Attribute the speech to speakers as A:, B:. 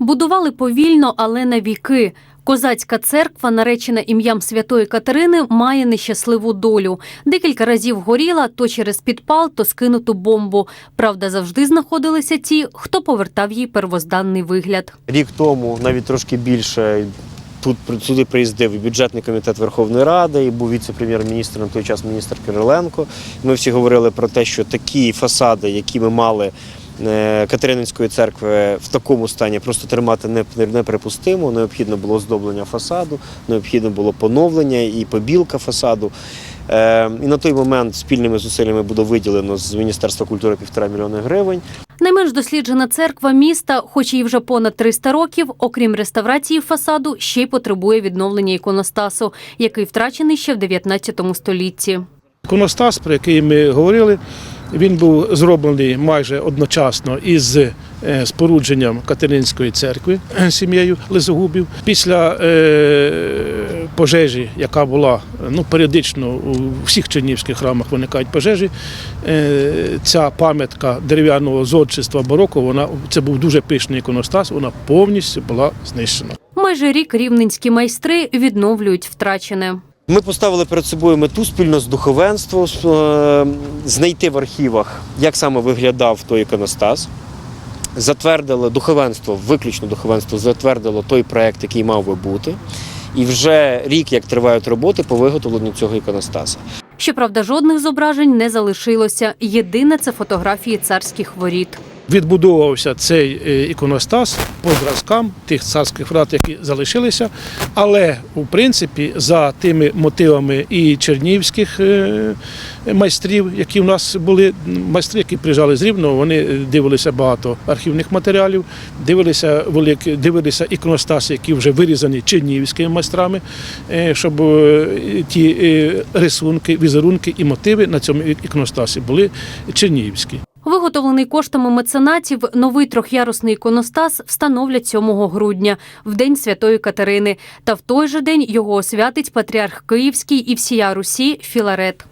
A: Будували повільно, але на віки. Козацька церква, наречена ім'ям святої Катерини, має нещасливу долю. Декілька разів горіла то через підпал, то скинуту бомбу. Правда, завжди знаходилися ті, хто повертав їй первозданний вигляд.
B: Рік тому, навіть трошки більше, тут сюди приїздив бюджетний комітет Верховної Ради, і був віце-прем'єр-міністр на той час міністр Кириленко. Ми всі говорили про те, що такі фасади, які ми мали. Е, Катерининської церкви в такому стані просто тримати не- не- неприпустимо. Необхідно було оздоблення фасаду, необхідно було поновлення і побілка фасаду. Е, І на той момент спільними зусиллями було виділено з Міністерства культури півтора мільйони гривень.
A: Найменш досліджена церква міста, хоч їй вже понад 300 років, окрім реставрації фасаду, ще й потребує відновлення іконостасу, який втрачений ще в 19 столітті.
C: Іконостас, про який ми говорили, він був зроблений майже одночасно із е, спорудженням Катеринської церкви е, сім'єю Лизогубів. Після е, пожежі, яка була ну, періодично у всіх чернівських храмах виникають пожежі, ця пам'ятка дерев'яного зодчества бароко, вона це був дуже пишний іконостас, вона повністю була знищена.
A: Майже рік рівненські майстри відновлюють втрачене.
B: Ми поставили перед собою мету спільно з духовенством е, знайти в архівах, як саме виглядав той іконостас. Затвердили духовенство, виключно духовенство, затвердило той проект, який мав би бути. І вже рік, як тривають роботи по виготовленню цього іконостаса.
A: Щоправда, жодних зображень не залишилося. Єдине це фотографії царських воріт.
C: відбудовувався цей е, іконостас по зразкам тих царських врат, які залишилися. Але у принципі за тими мотивами і чернівських е, майстрів, які в нас були, майстри, які приїжджали з Рівного, вони дивилися багато архівних матеріалів, дивилися великі, дивилися іконостаси, які вже вирізані чернівськими майстрами, е, щоб е, ті рисунки, візерунки і мотиви на цьому іконостасі були чернігівські.
A: Виготовлений коштами меценатів новий трьохярусний іконостас встановлять 7 грудня, в день Святої Катерини. Та в той же день його освятить патріарх Київський і всія Русі Філарет.